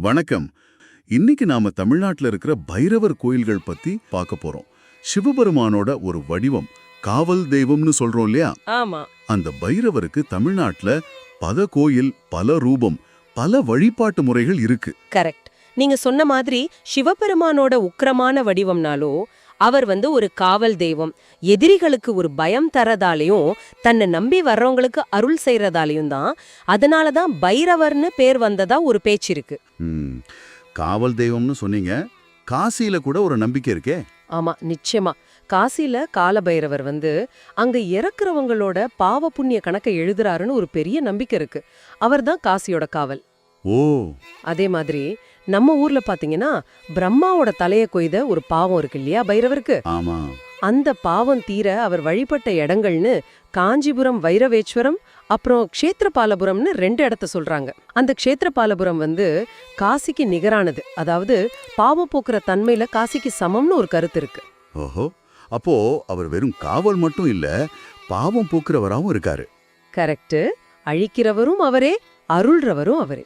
வணக்கம். இன்னைக்கு நாம தமிழ்நாட்டுல இருக்கிற பைரவர் கோயில்கள் பத்தி பார்க்க போறோம். சிவபெருமானோட ஒரு வடிவம் காவல் தெய்வம்னு சொல்றோம் இல்லையா? ஆமா. அந்த பைரவருக்கு தமிழ்நாட்டுல பல கோயில் பல ரூபம் பல வழிபாட்டு முறைகள் இருக்கு. கரெக்ட். நீங்க சொன்ன மாதிரி சிவபெருமானோட உக்கிரமான வடிவம்னாலோ அவர் வந்து ஒரு காவல் தெய்வம். எதிரிகளுக்கு ஒரு பயம் தரதாலையும் தன்னை நம்பி வர்றவங்களுக்கு அருள் செய்யறதாலையும் தான் அதனால தான் பைரவர்னு பேர் வந்ததா ஒரு பேச்சு இருக்கு. காவல் தெய்வம்னு சொன்னீங்க. காசியில கூட ஒரு நம்பிக்கை இருக்கே. ஆமா நிச்சயமா. காசில காலபைரவர் வந்து அங்க இறக்குறவங்களோட பாவ புண்ணிய கணக்கை எழுதுறாருன்னு ஒரு பெரிய நம்பிக்கை இருக்கு. அவர்தான் காசியோட காவல். ஓ. அதே மாதிரி நம்ம ஊர்ல பாத்தீங்கன்னா பிரம்மாவோட தலைய கொய்த ஒரு பாவம் இருக்கு இல்லையா பைரவருக்கு? ஆமா. அந்த பாவம் தீர அவர் வழிபட்ட இடங்கள்னு காஞ்சிபுரம் வைரவேஸ்வரம் அப்புறம் க்ஷேத்திரபாலபுரம்னு ரெண்டு இடத்த சொல்றாங்க. அந்த க்ஷேத்திரபாலபுரம் வந்து காசிக்கு நிகரானது. அதாவது பாவம் போக்குற தன்மையில காசிக்கு சமம்னு ஒரு கருத்து இருக்கு. ஓஹோ. அப்போ அவர் வெறும் காவல் மட்டும் இல்ல பாவம் போக்குறவராவும் இருக்காரு. கரெக்ட் அழிக்கிறவரும் அவரே அருள்றவரும் அவரே.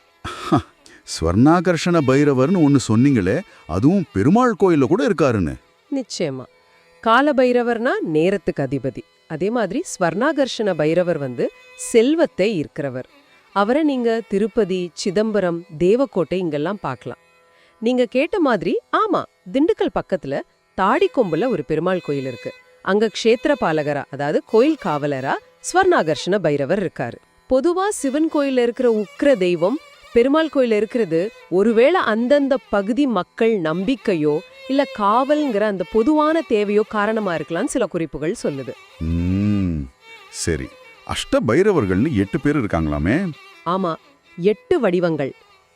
ஸ்வர்ணாகர்ஷண பைரவர்னு ஒன்னு சொன்னீங்களே அதுவும் பெருமாள் கோயிலில் கூட இருக்காருன்னு. நிச்சயமா. கால பைரவர்னா நேரத்துக்கு அதிபதி. அதே மாதிரி ஸ்வர்ணாகர்ஷண பைரவர் வந்து செல்வத்தை இருக்கிறவர் அவரை நீங்க திருப்பதி சிதம்பரம் தேவக்கோட்டை இங்கெல்லாம் பார்க்கலாம். நீங்க கேட்ட மாதிரி ஆமா திண்டுக்கல் பக்கத்துல தாடிக்கொம்புல ஒரு பெருமாள் கோயில் இருக்கு. அங்க க்ஷேத்திர பாலகரா அதாவது கோயில் காவலரா ஸ்வர்ணாகர்ஷண பைரவர் இருக்காரு. பொதுவா சிவன் கோயில்ல இருக்கிற உக்ர தெய்வம் பெருமாள் கோயில்ல இருக்கிறது ஒருவேளை அந்தந்த பகுதி மக்கள் நம்பிக்கையோ இல்ல காவல்ங்கிற அந்த பொதுவான தேவையோ காரணமா இருக்கலாம்னு சில குறிப்புகள் சொல்லுது. சரி. அஷ்ட பைரவர்கள்னு எட்டு பேர் இருக்காங்களாமே? ஆமா எட்டு வடிவங்கள்.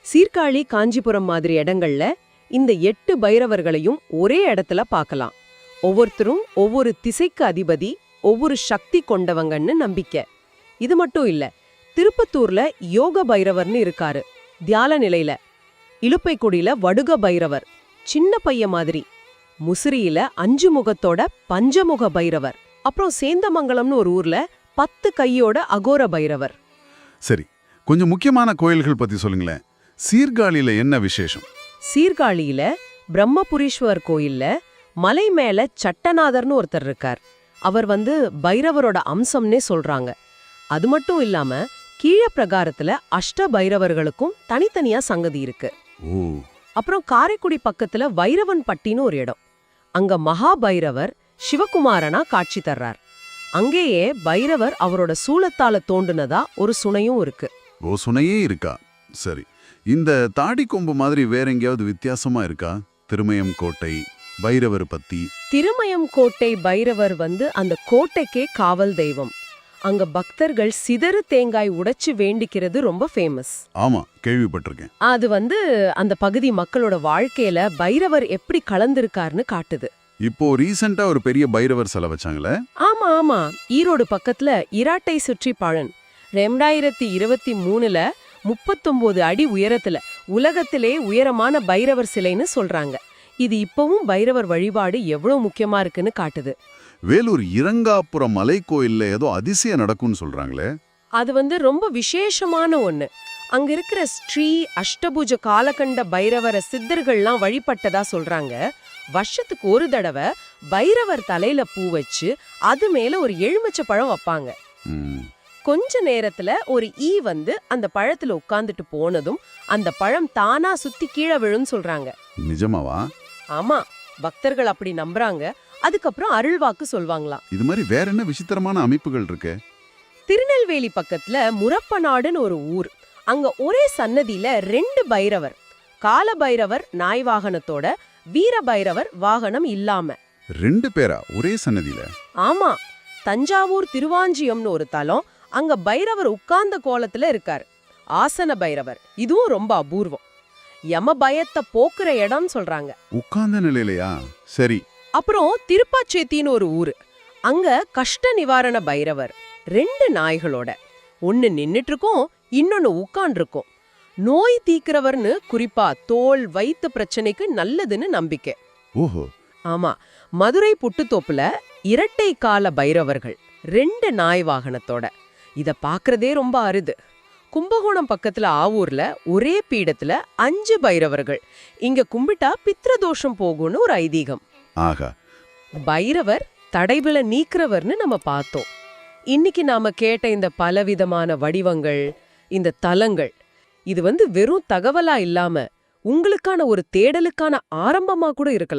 சீர்காழி காஞ்சிபுரம் மாதிரி இடங்கள்ல இந்த எட்டு பைரவர்களையும் ஒரே இடத்துல பார்க்கலாம். ஒவ்வொருத்தரும் ஒவ்வொரு திசைக்கு அதிபதி ஒவ்வொரு சக்தி கொண்டவங்கன்னு நம்பிக்கை. இது மட்டும் இல்ல திருப்பத்தூர்ல யோக பைரவர்னு இருக்காரு. தியால நிலையில. இலுப்பைக்குடியில வடுக பைரவர் சின்ன பைய மாதிரி. முசிறியில அஞ்சு முகத்தோட பஞ்சமுக பைரவர். அப்புறம் சேந்தமங்கலம்னு ஒரு ஊர்ல பத்து கையோட அகோர பைரவர். சரி கொஞ்சம் முக்கியமான கோயில்கள் பத்தி சொல்லுங்களேன். சீர்காழியில என்ன விசேஷம்? சீர்காழியில பிரம்மபுரீஸ்வர் கோயில்ல மலை மேல சட்டநாதர்னு ஒருத்தர் இருக்கார். அவர் வந்து பைரவரோட அம்சம்னே சொல்றாங்க. அது மட்டும் இல்லாம கீழ பிரகாரத்துல அஷ்ட பைரவர்களுக்கும் தனித்தனியா சங்கதி இருக்கு. அப்புறம் காரைக்குடி பக்கத்துல வைரவன் பட்டின்னு ஒரு இடம். அங்க மகா பைரவர் சிவகுமாரனா காட்சி தர்றார். அங்கேயே பைரவர் அவரோட சூலத்தால தோண்டுனதா ஒரு சுனையும் இருக்கு. ஓ சுனையே இருக்கா? சரி. இந்த தாடி கொம்பு மாதிரி வேற எங்கேயாவது வித்தியாசமா இருக்கா? திருமயம் கோட்டை பைரவர் பத்தி. திருமயம் கோட்டை பைரவர் வந்து அந்த கோட்டைக்கே காவல் தெய்வம். அங்க பக்தர்கள் சிதறு தேங்காய் உடைச்சு வேண்டிக்கிறது ரொம்ப ஃபேமஸ் ஆமா கேள்விப்பட்டிருக்கேன். அது வந்து அந்த பகுதி மக்களோட வாழ்க்கையில பைரவர் எப்படி கலந்திருக்காருன்னு காட்டுது. இப்போ ரீசெண்டா ஒரு பெரிய பைரவர் சிலை வச்சாங்களே? ஆமா ஆமா. ஈரோடு பக்கத்துல இராட்டை சுற்றி பழன். ரெண்டாயிரத்தி இருபத்தி மூணுல முப்பத்தொன்பது அடி உயரத்துல உலகத்திலே உயரமான பைரவர் சிலைன்னு சொல்றாங்க. இது இப்பவும் பைரவர் வழிபாடு எவ்வளவு முக்கியமா இருக்குன்னு காட்டுது. வேலூர் இரங்காபுரம் மலை கோயில்ல ஏதோ அதிசயம் நடக்கும்னு சொல்றாங்களே. அது வந்து ரொம்ப விசேஷமான ஒண்ணு. அங்க இருக்கிற ஸ்ரீ அஷ்டபுஜ காலகண்ட பைரவர சித்தர்கள்லாம் வழிபட்டதா சொல்றாங்க. வருஷத்துக்கு ஒரு தடவை பைரவர் தலையில பூ வச்சு அது மேல ஒரு எலுமிச்சை பழம் வைப்பாங்க கொஞ்ச நேரத்துல ஒரு ஈ வந்து அந்த பழத்துல உட்கார்ந்துட்டு போனதும் அந்த பழம் தானா சுத்தி கீழே விழுன்னு சொல்றாங்க. நிஜமாவா? ஆமா பக்தர்கள் அப்படி நம்புறாங்க. அதுக்கப்புறம் அருள்வாக்கு சொல்வாங்களாம். இது மாதிரி வேற என்ன விசித்திரமான அமைப்புகள் இருக்கு? திருநெல்வேலி பக்கத்துல முரப்பநாடுன்னு ஒரு ஊர். அங்க ஒரே சன்னதியில ரெண்டு பைரவர். கால பைரவர் நாய் வாகனத்தோட வீர பைரவர் வாகனம் இல்லாம. ரெண்டு பேரா? ஒரே சன்னதியில? ஆமா. தஞ்சாவூர் திருவாஞ்சியம்னு ஒரு தலம் அங்க பைரவர் உட்கார்ந்த கோலத்துல இருக்காரு. ஆசன பைரவர். இதுவும் ரொம்ப அபூர்வம். யம பயத்தை போக்குற இடம்னு சொல்றாங்க. உட்கார்ந்த நிலையிலையா? சரி. அப்புறம் திருப்பாச்சேத்தின்னு ஒரு ஊரு. அங்க கஷ்ட நிவாரண பைரவர் ரெண்டு நாய்களோட. ஒன்னு நின்னுட்டு இருக்கும் இன்னொன்னு உட்கார்ந்து இருக்கும் நோய் தீக்கிறவர்னு குறிப்பா தோல் வயித்து பிரச்சனைக்கு நல்லதுன்னு நம்பிக்கை. ஓஹோ. ஆமா மதுரை புட்டுத்தோப்புல இரட்டை கால பைரவர்கள் ரெண்டு நாய் வாகனத்தோட. இத பாக்குறதே ரொம்ப அரிது. கும்பகோணம் பக்கத்துல ஆவூர்ல ஒரே பீடத்துல அஞ்சு பைரவர்கள். இங்க கும்பிட்டா பித்ரதோஷம் போகும்னு ஒரு ஐதீகம். ஆகா. பைரவர் தடைவில நீக்கிறவர்னு நம்ம பார்த்தோம். இன்னைக்கு நாம கேட்ட இந்த பலவிதமான வடிவங்கள் இந்த தலங்கள் இது வந்து வெறும் தகவலா இல்லாம உங்களுக்கான ஒரு தேடலுக்கான ஆரம்பமா கூட இருக்கலாம்.